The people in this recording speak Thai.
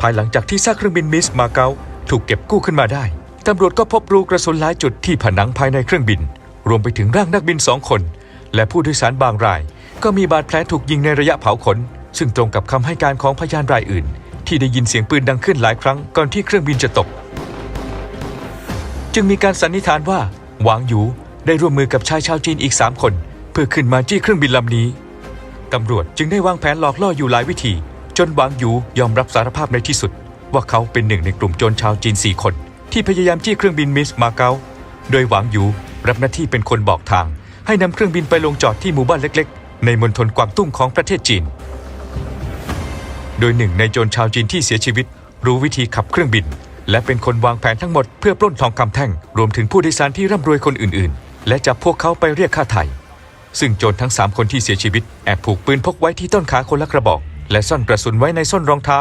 ภายหลังจากที่ซากเครื่องบินมิสมาเก๊าถูกเก็บกู้ขึ้นมาได้ ตำรวจก็พบรูกระสุนหลายจุดที่ผนังภายในเครื่องบิน รวมไปถึงร่างนักบินสองคน และผู้โดยสารบางราย ก็มีบาดแผลถูกยิงในระยะเผาขน ซึ่งตรงกับคำให้การของพยานรายอื่น ที่ได้ยินเสียงปืนดังขึ้นหลายครั้งก่อนที่เครื่องบินจะตก จึงมีการสันนิษฐานว่าหวางหยูได้ร่วมมือกับชายชาวจีนอีก3คน เพื่อขึ้นมาจี้เครื่องบินลำนี้ตำรวจจึงได้วางแผนหลอกล่ออยู่หลายวิธี จนหวางหยูยอมรับสารภาพในที่สุด ว่าเขาเป็นหนึ่งในกลุ่มโจรชาวจีน4คน ที่พยายามจี้เครื่องบินมิสมาเก๊าโดยหวางหยูรับหน้าที่เป็นคนบอกทาง ให้นำเครื่องบินไปลงจอดที่หมู่บ้านเล็ก ๆ ในมณฑลกวางตุ้งของประเทศจีน โดยหนึ่งในโจรชาวจีนที่เสียชีวิต รู้วิธีขับเครื่องบิน และเป็นคนวางแผนทั้งหมดเพื่อปล้นทองคำแท่ง รวมถึงผู้โดยสารที่ร่ำรวยคนอื่นๆ และจับพวกเขาไปเรียกค่าไถ่ซึ่งโจรทั้ง 3 คนที่เสียชีวิตแอบผูกปืนพกไว้ที่ต้นขาคนละกระบอก และซ่อนกระสุนไว้ในส้นรองเท้า